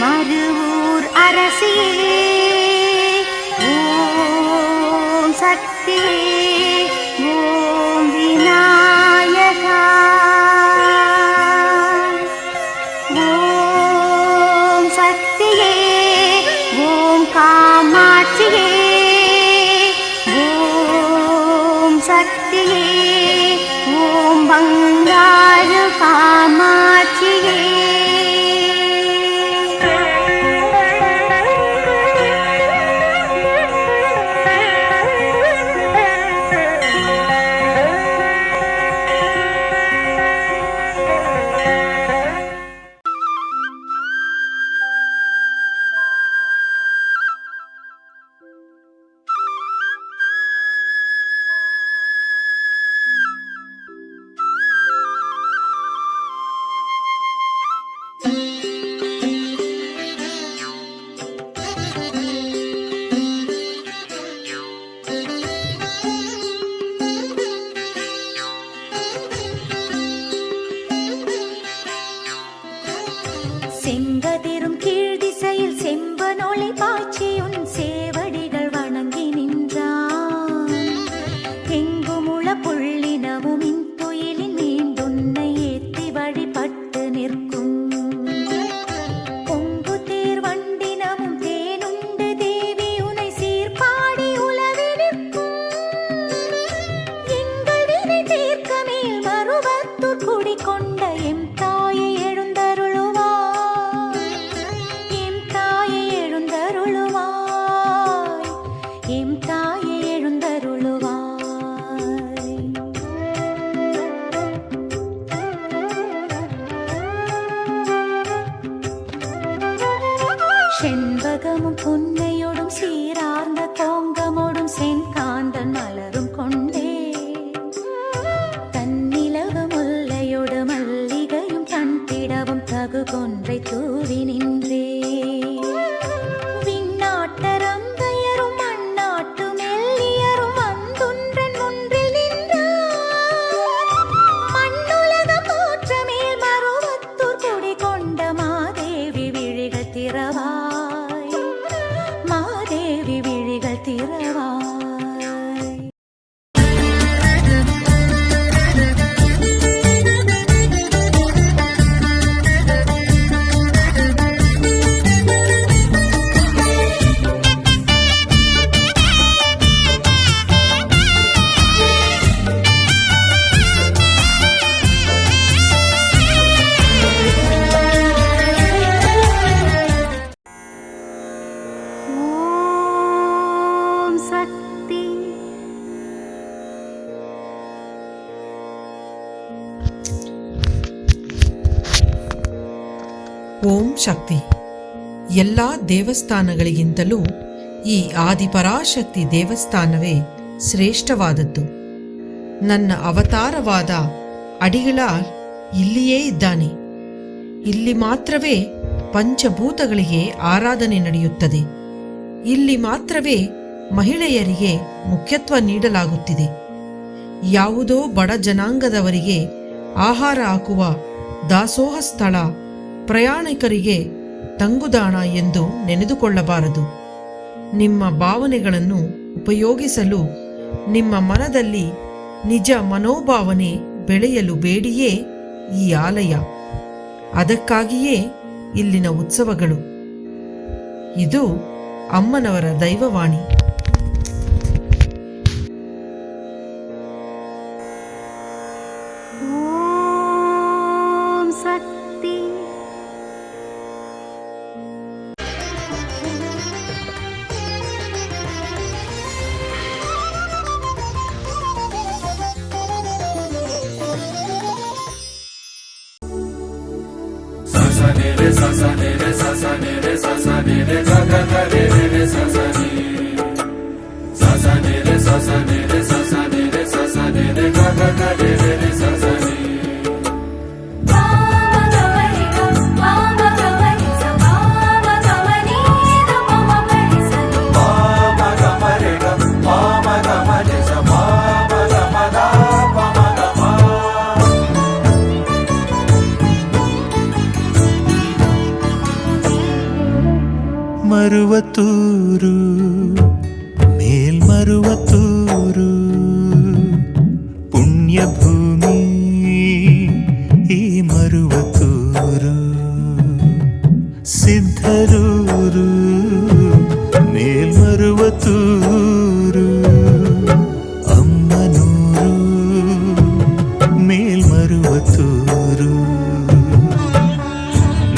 மறுவூர் அரசியே ஓம் சக்தி ஓம் விநாயகா. ஓம் சக்தியே ஓம் காமாட்சியே விழிகள் ಶಕ್ತಿ ಎಲ್ಲ ದೇವಸ್ಥಾನಗಳಿಗಿಂತಲೂ ಈ ಆದಿಪರಾಶಕ್ತಿ ದೇವಸ್ಥಾನವೇ ಶ್ರೇಷ್ಠವಾದದ್ದು. ನನ್ನ ಅವತಾರವಾದ ಅಡಿಗಳ ಇಲ್ಲಿಯೇ ಇದ್ದಾನೆ. ಇಲ್ಲಿ ಮಾತ್ರವೇ ಪಂಚಭೂತಗಳಿಗೆ ಆರಾಧನೆ ನಡೆಯುತ್ತದೆ. ಇಲ್ಲಿ ಮಾತ್ರವೇ ಮಹಿಳೆಯರಿಗೆ ಮುಖ್ಯತ್ವ ನೀಡಲಾಗುತ್ತಿದೆ. ಯಾವುದೋ ಬಡ ಜನಾಂಗದವರಿಗೆ ಆಹಾರ ಹಾಕುವ ದಾಸೋಹ ಸ್ಥಳ ಪ್ರಯಾಣಿಕರಿಗೆ ತಂಗುದಾಣ ಎಂದು ನೆನೆದುಕೊಳ್ಳಬಾರದು. ನಿಮ್ಮ ಭಾವನೆಗಳನ್ನು ಉಪಯೋಗಿಸಲು, ನಿಮ್ಮ ಮನದಲ್ಲಿ ನಿಜ ಮನೋಭಾವನೆ ಬೆಳೆಯಲು ಬೇಡಿಯೇ ಈ ಆಲಯ. ಅದಕ್ಕಾಗಿಯೇ ಇಲ್ಲಿನ ಉತ್ಸವಗಳು. ಇದು ಅಮ್ಮನವರ ದೈವವಾಣಿ. re sa sa ni re sa sa ni re sa sa ni re ga ga ga re re re sa ni sa sa re sa sa re sa sa re sa sa re ga ga ga re ಮೇಲ್ಮರುವತೂರು ಮೇಲ್ಮರುವತೂರು ಪುಣ್ಯ ಭೂಮಿ ಈ ಮರುವತೂರು ಸಿದ್ಧರೂರು ಮೇಲ್ಮರುವತೂರು ಅಮ್ಮನೂರು ಮೇಲ್ಮರುವತೂರು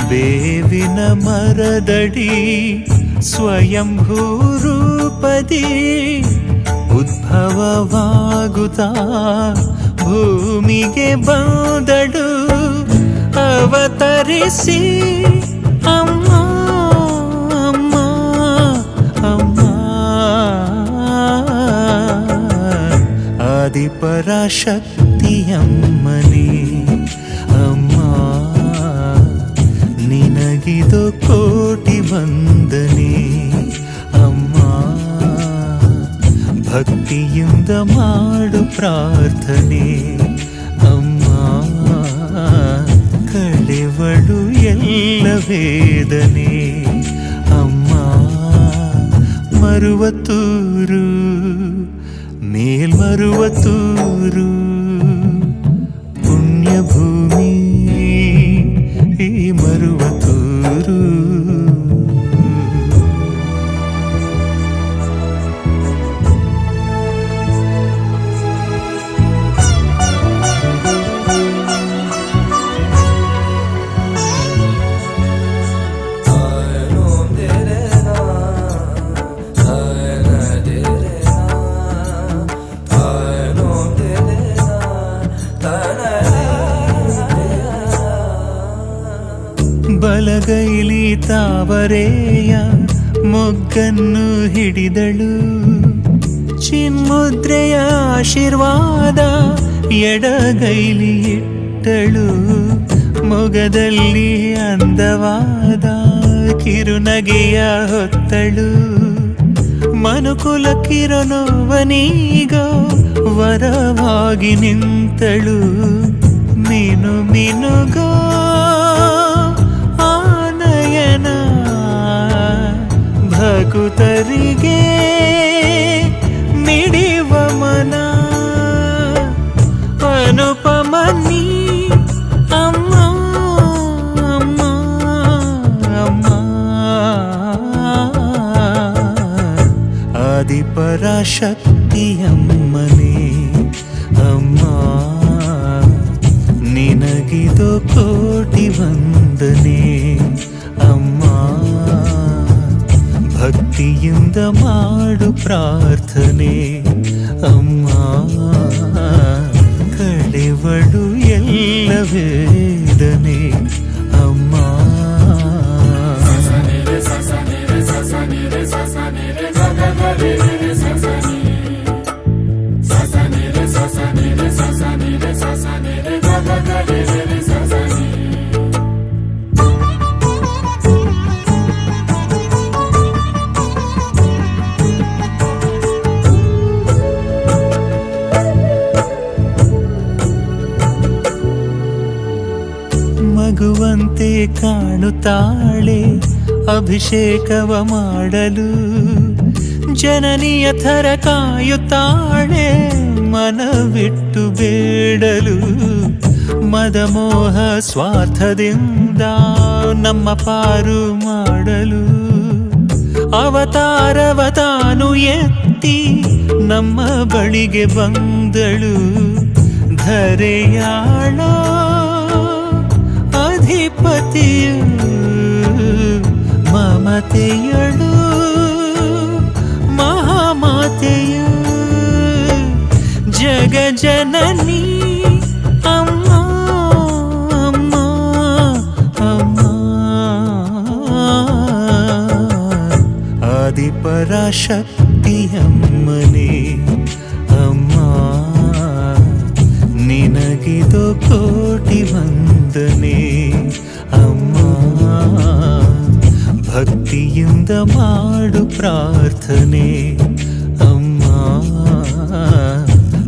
ಬೇವಿನ ಮರದಡಿ ಸ್ವಯಂಭೂರೂಪದಿ ಉದ್ಭವವಾಗುತ್ತಾ ಭೂಮಿಗೆ ಬಂದಡು ಅವತರಿಸಿ ಅಮ್ಮ ಅಮ್ಮ ಅಮ್ಮ. ಆದಿಪರಾಶಕ್ತಿಯಮ್ಮನೇ. ಕೋಟಿ ವಂದನೆ ಅಮ್ಮ ಭಕ್ತಿಯಿಂದ ಮಾಡು ಪ್ರಾರ್ಥನೆ ಅಮ್ಮ ಕಳೆವಳು ಎಲ್ಲ ವೇದನೆ ಅಮ್ಮ ಮರುವತೂರು ಮೇಲ್ಮರುವತೂರು ಬಲಗೈಲಿ ತಾವರೆಯ ಮೊಗ್ಗನ್ನು ಹಿಡಿದಳು. ಚಿನ್ಮುದ್ರೆಯ ಆಶೀರ್ವಾದ ಎಡಗೈಲಿ ಇಟ್ಟಳು. ಮೊಗದಲ್ಲಿ ಅಂದವಾದ ಕಿರುನಗೆಯ ಹೊತ್ತಳು. ಮನುಕುಲ ಕಿರನೋವನೀಗ ವರವಾಗಿ ನಿಂತಳು. ಮೀನು ಮಿನುಗೋ ಭಕುತರಿಗೆ ಮಿಡಿವ ಮನ ಅನುಪಮನಿ ಅಮ್ಮ ಅಮ್ಮ ಅಮ್ಮ ಆದಿಪರಾಶಕ್ತಿಯಮ್ಮನೇ ಭಕ್ತಿಯಿಂದ ಮಾಡು ಪ್ರಾರ್ಥನೆ ಅಮ್ಮ ಕಳೆವಳು ಎಲ್ಲ ವೇದನೆ ಕಾಣುತ್ತಾಳೆ. ಅಭಿಷೇಕವ ಮಾಡಲು ಜನನಿಯ ಥರ ಕಾಯುತ್ತಾಳೆ. ಮನವಿಟ್ಟು ಬೇಡಲು ಮದಮೋಹ ಸ್ವಾರ್ಥದಿಂದ ನಮ್ಮ ಪಾರು ಮಾಡಲು ಅವತಾರವ ತಾನು ಎತ್ತಿ ನಮ್ಮ ಬಳಿಗೆ ಬಂದಳು. ಧರೆಯಾಳೋ ಅಧಿಪತಿಯು ಮಮತೆಯಳು ಮಹಾಮಾತೆಯು ಜಗ ಜನನಿ ಅಮ್ಮ ಅಮ್ಮ ಅಮ್ಮ ಆದಿಪರಾಶಕ್ತಿಯಮ್ಮನೇ ಅಮ್ಮ ನಿನಗಿದು ಕೋಟಿ ವಂದನೆ ಭಕ್ತಿಯಿಂದ ಮಾಡು ಪ್ರಾರ್ಥನೆ ಅಮ್ಮ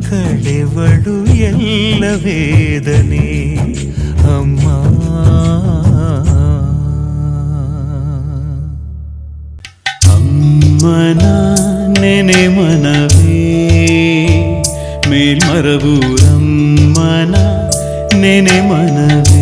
ಕಳೆವಳು ಎಲ್ಲ ವೇದನೆ ಅಮ್ಮ ನೆನೆ ಮನವೇ ಮೇಲ್ಮರವೂರಮ್ಮನ ನೆನೆ ಮನವೇ